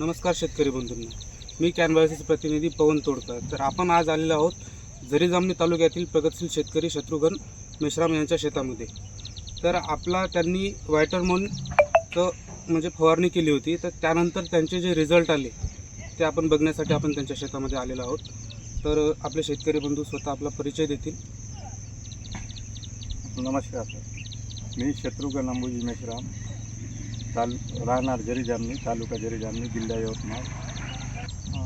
नमस्कार शेतकरी बंधूंना. मी कॅनव्हासीचे प्रतिनिधी पवन तोडकर. तर आपण आज आलेलो आहोत जरी जामणी तालुक्यातील प्रगतशील शेतकरी शत्रुघ्न मेश्राम यांच्या शेतामध्ये. तर आपला त्यांनी व्हायटरमोनचं म्हणजे फवारणी केली होती. तर त्यानंतर त्यांचे जे रिझल्ट आले ते आपण बघण्यासाठी आपण त्यांच्या शेतामध्ये आलेलो आहोत. तर आपले शेतकरी बंधू स्वतः आपला परिचय देतील. नमस्कार सर मी शत्रुघ्न अंबुजी मेश्राम. ताल राहणार जरी जामणी तालुका जरी जामणी जिल्हा यवतमाळ.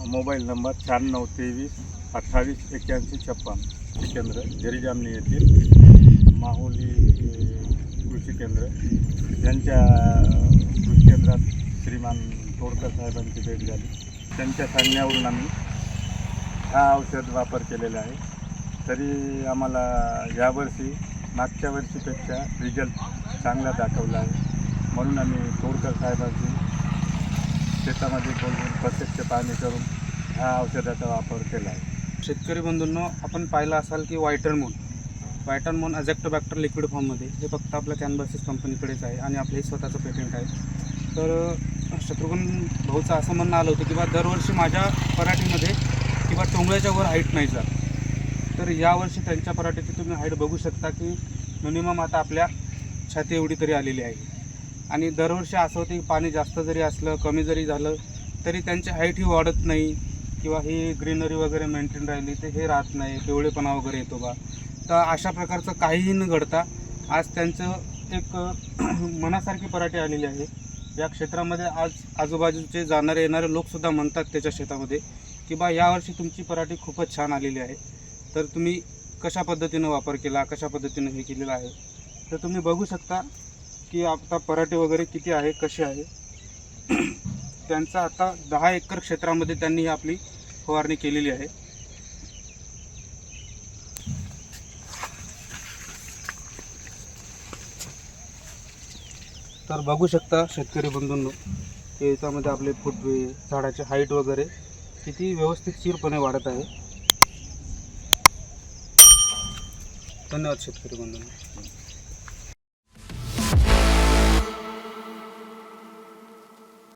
मोबाईल नंबर शहाण्णव तेवीस अठ्ठावीस एक्क्याऐंशी छप्पन. केंद्र जरी जामणी येथील माहुली कृषी केंद्र. यांच्या कृषी केंद्रात श्रीमान तोडकर साहेबांची भेट झाली. त्यांच्या सांगण्यावरून आम्ही हा औषध वापर केलेला आहे. तरी आम्हाला यावर्षी मागच्या वर्षीपेक्षा रिझल्ट चांगला दाखवला आहे. म्हणून आम्ही तोरकर साहेबांची शेतामध्ये बोलून प्रत्यक्ष पाहणी करून ह्या औषधाचा वापर केला आहे. शेतकरी बंधूंना आपण पाहिलं असाल की व्हायटरमोन व्हायटरमोन अजेक्टोबॅक्टर लिक्विड फॉर्ममध्ये हे फक्त आपल्या कॅनबासिस कंपनीकडेच आहे आणि आपलं हे स्वतःचं पेटंट आहे. तर शत्रुघ्न भाऊचं असं म्हणणं आलं होतं की बा दरवर्षी माझ्या पराठीमध्ये किंवा टोंगळ्याच्या वर हाईट नाही जात. तर यावर्षी त्यांच्या पराठीची तुम्ही हाईट बघू शकता की मिनिमम आता आपल्या छाती एवढी तरी आलेली आहे. आणि दरवर्षी असं होतं की पाणी जास्त जरी असलं कमी जरी झालं तरी त्यांची हाईट ही वाढत नाही. किंवा ही ग्रीनरी वगैरे मेंटेन राहिली तर हे राहत नाही पिवळेपणा वगैरे येतो बा. तर अशा प्रकारचं काहीही न घडता आज त्यांचं एक मनासारखी पराठी आलेली आहे. या क्षेत्रामध्ये आज आजूबाजूचे जाणारे येणारे लोकसुद्धा म्हणतात त्याच्या शेतामध्ये की बा यावर्षी तुमची पराठी खूपच छान आलेली आहे. तर तुम्ही कशा पद्धतीनं वापर केला कशा पद्धतीनं हे केलेलं आहे? तर तुम्ही बघू शकता की आता पराठे वगैरे किती आहे कसे आहे? त्यांचा आता दहा एकर क्षेत्रामध्ये त्यांनी ही आपली फवारणी केलेली आहे. तर बघू शकता शेतकरी बंधूंनो की याच्यामध्ये आपले फुटवे झाडाचे हाईट वगैरे किती व्यवस्थित चिरपणे वाढत आहे. धन्यवाद शेतकरी बंधूंनो.